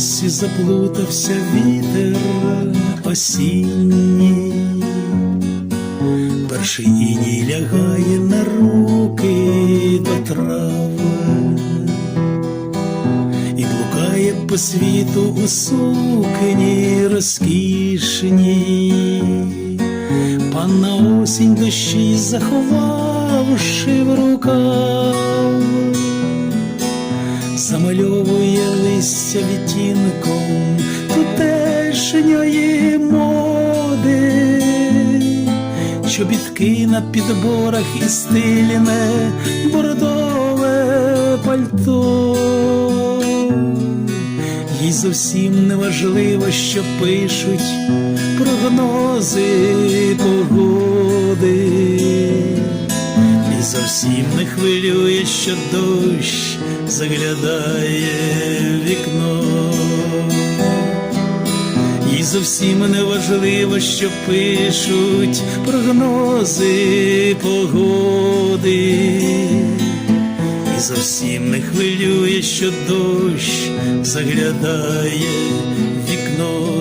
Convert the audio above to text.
волосі заплутався вітер осінній, перший іній лягає на руки до трави і блукає по світу у сукні розкішній. Панна осінь дощі заховавши в рукав, замальовує листя відтінком тутешньої моди, чобітки на підборах і стильне бордове пальто. Їй зовсім не важливо, що пишуть прогнози погоди, і зовсім не хвилює, що дощ заглядає вікно. Їй зовсім не важливо, що пишуть прогнози погоди. І зовсім не хвилює, що дощ заглядає вікно.